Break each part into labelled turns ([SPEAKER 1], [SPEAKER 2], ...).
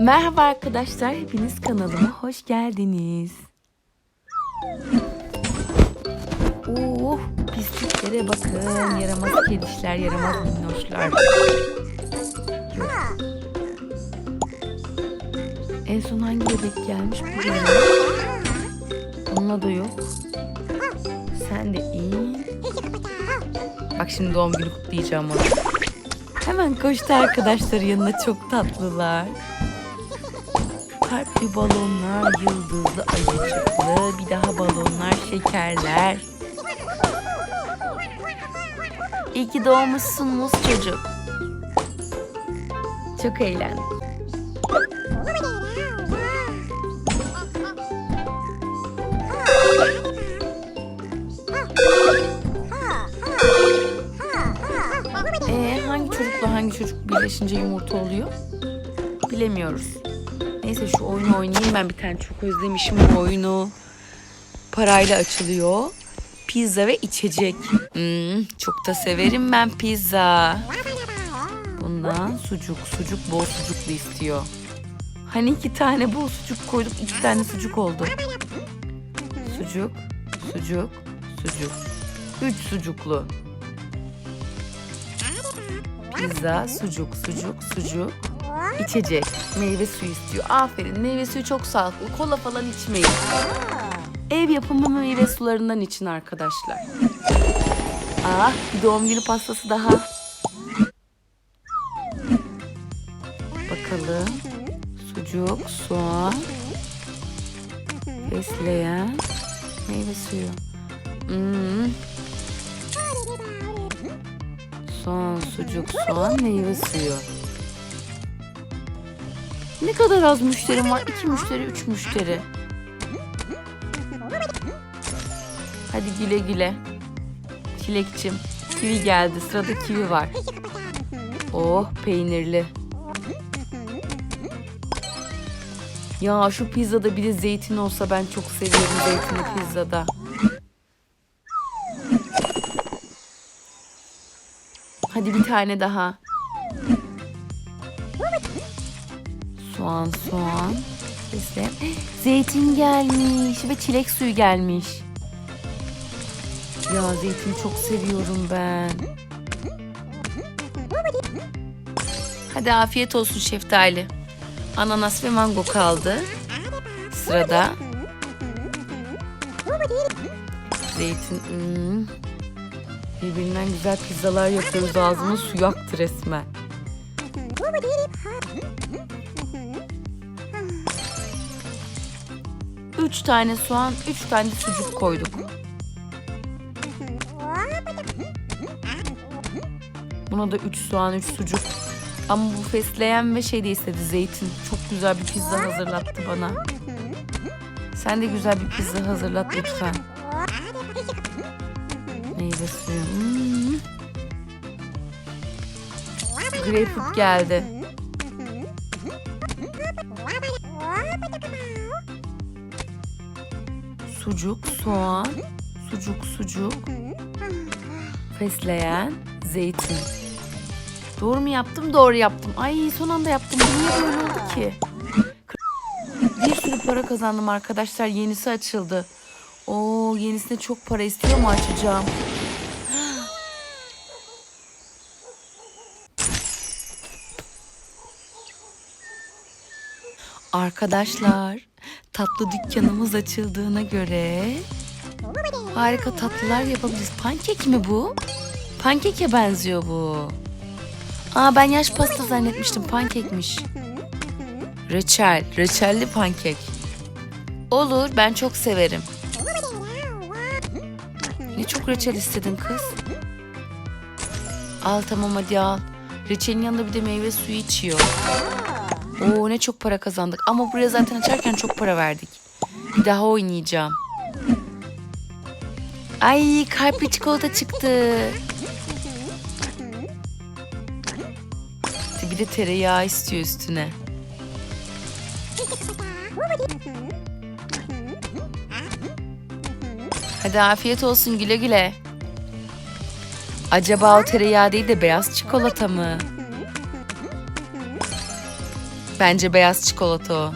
[SPEAKER 1] Merhaba arkadaşlar, hepiniz kanalıma hoş geldiniz. Oh, pisliklere bakın. Yaramaz kedişler, yaramaz minnoşlar. En son hangi bebek gelmiş buraya? Onunla da yok. Sen de iyi. Bak şimdi doğum günü kutlayacağım onu. Hemen koştu arkadaşlar yanına çok tatlılar. Kalpli balonlar, yıldızlı ayıcıklı, bir daha balonlar, şekerler. İyi ki doğmuşsunuz çocuk. Çok eğlendim. Ee, hangi çocukla hangi çocuk birleşince yumurta oluyor? Bilemiyoruz. Neyse şu oyunu oynayayım ben bir tane çok özlemişim bu oyunu. Parayla açılıyor. Pizza ve içecek. Hmm, çok da severim ben pizza. Bundan sucuk, sucuk bol sucuklu istiyor. Hani iki tane bol sucuk koyduk, iki tane sucuk oldu. Sucuk, sucuk, sucuk. Üç sucuklu. Pizza, sucuk, sucuk, sucuk. İçecek. Meyve suyu istiyor. Aferin. Meyve suyu çok sağlıklı. Kola falan içmeyin. Ev yapımı meyve sularından için arkadaşlar. Ah bir doğum günü pastası daha. Bakalım. Sucuk, soğan, fesleğen, meyve suyu. Hmm. Soğan, sucuk, soğan, meyve suyu. Ne kadar az müşterim var? İki müşteri, üç müşteri. Hadi güle güle. Çilekçim. Kivi geldi. Sırada kivi var. Oh peynirli. Ya şu pizzada bir de zeytin olsa ben çok seviyorum zeytinli pizzada. Hadi bir tane daha. Soğan, soğan. Sesle. Zeytin gelmiş ve çilek suyu gelmiş. Ya zeytini çok seviyorum ben. Hadi afiyet olsun şeftali. Ananas ve mango kaldı. Sırada. Zeytin. hmm. Birbirinden güzel pizzalar yapıyoruz. Ağzıma su yaktı resmen. Üç tane soğan, üç tane sucuk koyduk. Buna da üç soğan, üç sucuk. Ama bu fesleğen ve şey de istedi zeytin. Çok güzel bir pizza hazırlattı bana. Sen de güzel bir pizza hazırlat lütfen. Meyve suyu. Hmm. Greyfurt geldi. Sucuk, soğan, sucuk, sucuk, fesleğen, zeytin. Doğru mu yaptım? Doğru yaptım. Ay son anda yaptım. Niye böyle oldu ki? Bir sürü para kazandım arkadaşlar. Yenisi açıldı. Oo yenisine çok para istiyor mu açacağım? Arkadaşlar tatlı dükkanımız açıldığına göre harika tatlılar yapabiliriz. Pankek mi bu? Pankeke benziyor bu. Aa ben yaş pasta zannetmiştim pankekmiş. Reçel, reçelli pankek. Olur ben çok severim. Ne çok reçel istedin kız? Al tamam hadi al. Reçelin yanında bir de meyve suyu içiyor. Oo ne çok para kazandık. Ama buraya zaten açarken çok para verdik. Bir daha oynayacağım. Ay kalpli çikolata çıktı. Bir de tereyağı istiyor üstüne. Hadi afiyet olsun güle güle. Acaba o tereyağı değil de beyaz çikolata mı? Bence beyaz çikolata o.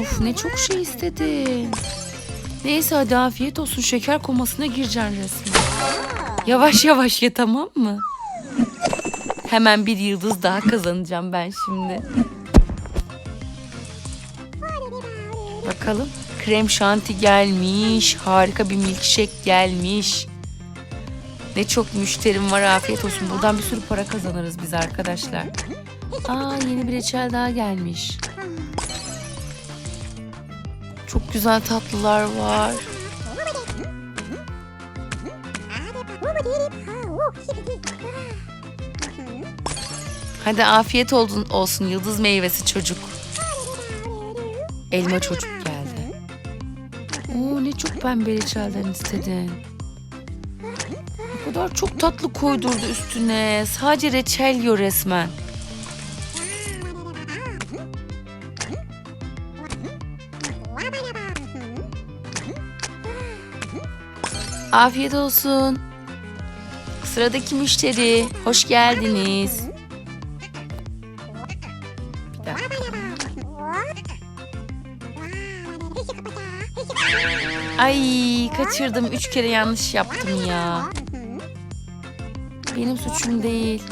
[SPEAKER 1] Of ne çok şey istedin. Neyse hadi afiyet olsun şeker komasına gireceksin resmen. Yavaş yavaş ye tamam mı? Hemen bir yıldız daha kazanacağım ben şimdi. Bakalım. Krem şanti gelmiş. Harika bir milkshake gelmiş. Ne çok müşterim var afiyet olsun. Buradan bir sürü para kazanırız biz arkadaşlar. Aa yeni bir reçel daha gelmiş. Çok güzel tatlılar var. Hadi afiyet olsun, olsun yıldız meyvesi çocuk. Elma çocuk geldi. Oo ne çok pembe reçelden istedin. Kadar çok tatlı koydurdu üstüne. Sadece reçel yiyor resmen. Afiyet olsun. Sıradaki müşteri, hoş geldiniz. Ay kaçırdım. Üç kere yanlış yaptım ya. Benim suçum değil.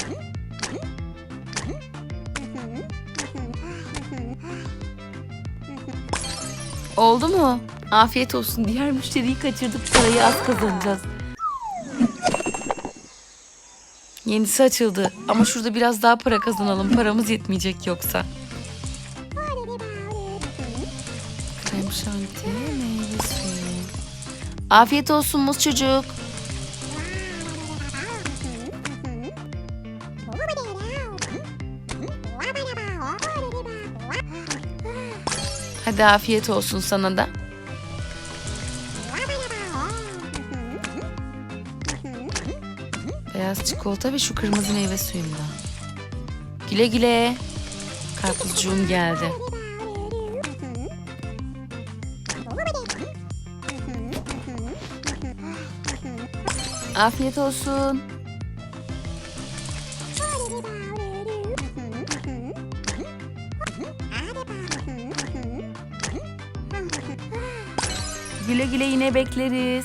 [SPEAKER 1] Oldu mu? Afiyet olsun. Diğer müşteriyi kaçırdık. Parayı az kazanacağız. Yenisi açıldı. Ama şurada biraz daha para kazanalım. Paramız yetmeyecek yoksa. Krem şanti, meyve suyu. Afiyet olsun muz çocuk. Hadi afiyet olsun sana da. Beyaz çikolata ve şu kırmızı meyve suyundan. Güle güle. Karpuzcuğum geldi. Afiyet olsun. Güle güle yine bekleriz.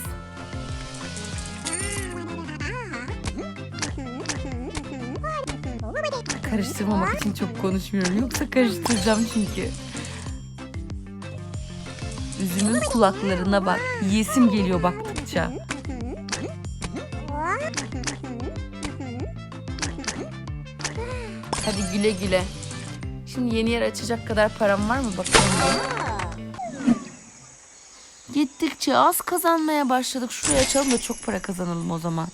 [SPEAKER 1] Karıştırmamak için çok konuşmuyorum. Yoksa karıştıracağım çünkü. Üzümün kulaklarına bak. Yiyesim geliyor baktıkça. Hadi güle güle. Şimdi yeni yer açacak kadar param var mı bakalım. Gittikçe az kazanmaya başladık. Şuraya açalım da çok para kazanalım o zaman.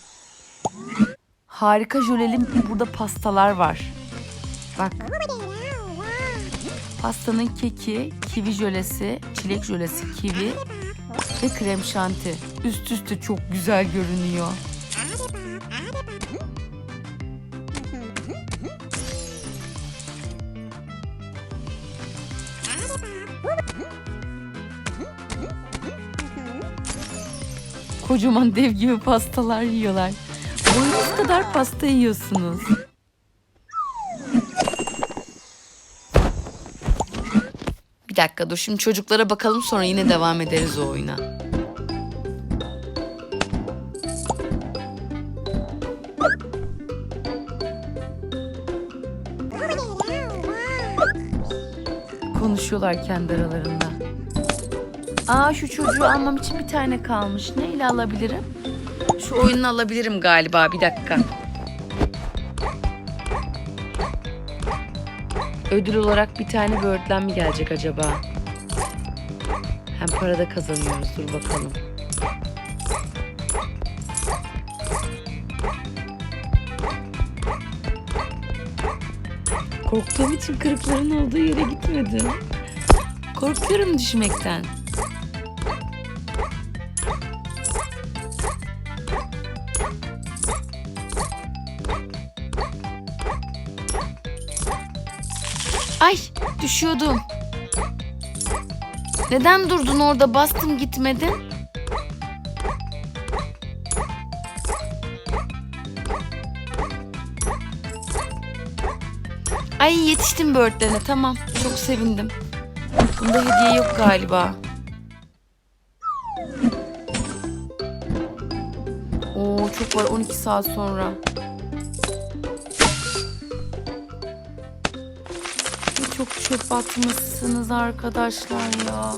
[SPEAKER 1] Harika jöleli burada pastalar var. Bak pastanın keki, kivi jölesi, çilek jölesi, kivi ve krem şanti. Üst üste çok güzel görünüyor. Kocaman dev gibi pastalar yiyorlar. Boyunuz kadar pasta yiyorsunuz. Bir dakika dur şimdi çocuklara bakalım sonra yine devam ederiz o oyuna. Konuşuyorlar kendi aralarında. Aa şu çocuğu almam için bir tane kalmış. Neyle alabilirim? Şu oyunu alabilirim galiba bir dakika. Ödül olarak bir tane böğürtlen mi gelecek acaba? Hem para da kazanıyoruz. Dur bakalım. Korktuğum için kırıkların olduğu yere gitmedim. Korkuyorum düşmekten. Ay düşüyordum. Neden durdun orada bastım gitmedin? Ay yetiştim böğürtlene tamam çok sevindim. Bunda hediye yok galiba. Oo çok var 12 saat sonra. Çöp arkadaşlar ya.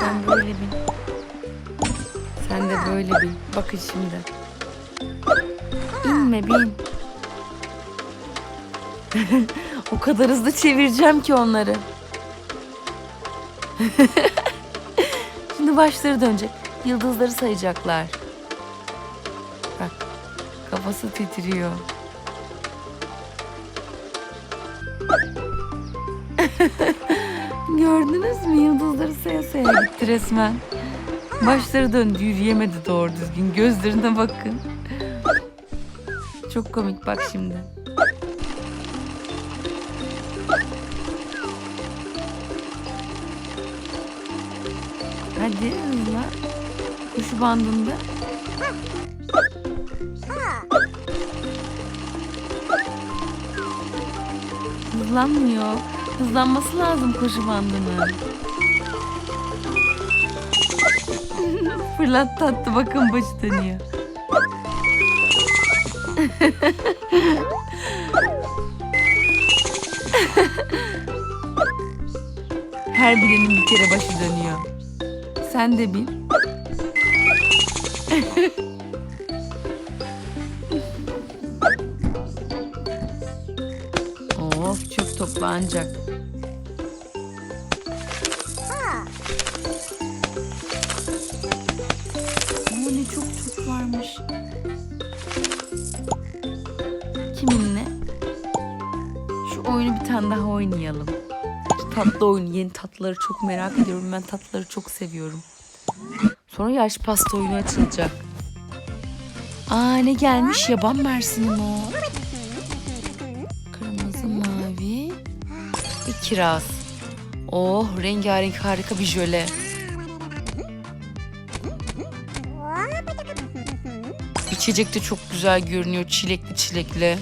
[SPEAKER 1] Sen böyle bin. Sen de böyle bin. Bakın şimdi. İnme bin. o kadar hızlı çevireceğim ki onları. Şimdi başları dönecek. Yıldızları sayacaklar. Bak. Kafası titriyor. Gördünüz mü? Yıldızları saya saya gitti resmen. Başları döndü. Yürüyemedi doğru düzgün. Gözlerine bakın. Çok komik bak şimdi. Hadi hızla. Koşu bandında. Hızlanmıyor. Hızlanması lazım koşu bandının. Fırlat tattı bakın başı dönüyor. Her bilenin bir kere başı dönüyor. Sen de bil. Of çöp toplanacak. Ama ne çok çöp varmış. Kiminle? Şu oyunu bir tane daha oynayalım. Şu tatlı oyun, yeni tatlıları çok merak ediyorum. Ben tatlıları çok seviyorum. Sonra yaş pasta oyunu açılacak. Aa ne gelmiş? Yaban mersini o? Kiraz. Oh rengarenk harika bir jöle. İçecek de çok güzel görünüyor. Çilekli çilekli.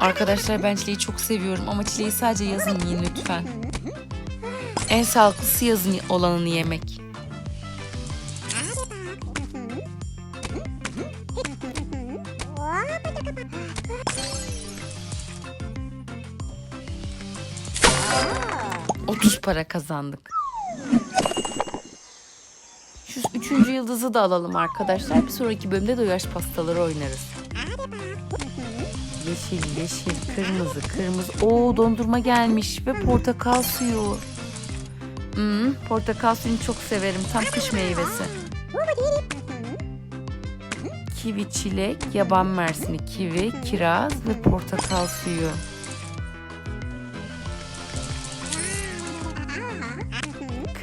[SPEAKER 1] Arkadaşlar ben çileği çok seviyorum ama çileği sadece yazın yiyin lütfen. En sağlıklısı yazın olanını yemek. Otuz para kazandık. Şu üçüncü yıldızı da alalım arkadaşlar. Bir sonraki bölümde de yaş pastaları oynarız. Yeşil, yeşil, kırmızı, kırmızı. Oo dondurma gelmiş ve portakal suyu. Hmm, portakal suyunu çok severim. Tam kış meyvesi. Kivi, çilek, yaban mersini, kivi, kiraz ve portakal suyu.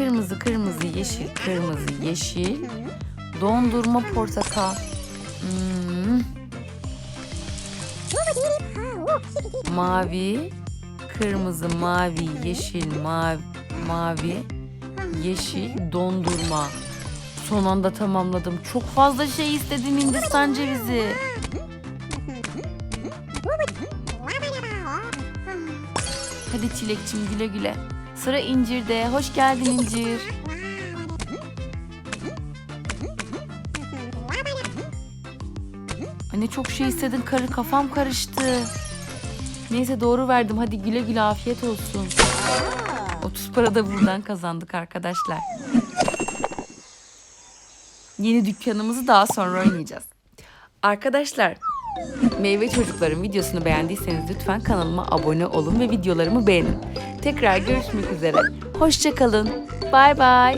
[SPEAKER 1] Kırmızı, kırmızı, yeşil, kırmızı, yeşil. Dondurma portakal. Hmm. Mavi, kırmızı, mavi, yeşil, mavi, mavi, yeşil, dondurma. Son anda tamamladım. Çok fazla şey istedim Hindistan cevizi. Hadi çilekçim güle güle. Sıra incirde. Hoş geldin incir. Anne çok şey istedin karı kafam karıştı. Neyse doğru verdim hadi güle güle afiyet olsun. 30 para da buradan kazandık arkadaşlar. Yeni dükkanımızı daha sonra oynayacağız. Arkadaşlar Meyve Çocukların videosunu beğendiyseniz lütfen kanalıma abone olun ve videolarımı beğenin. Tekrar görüşmek üzere. Hoşçakalın. Bay bay.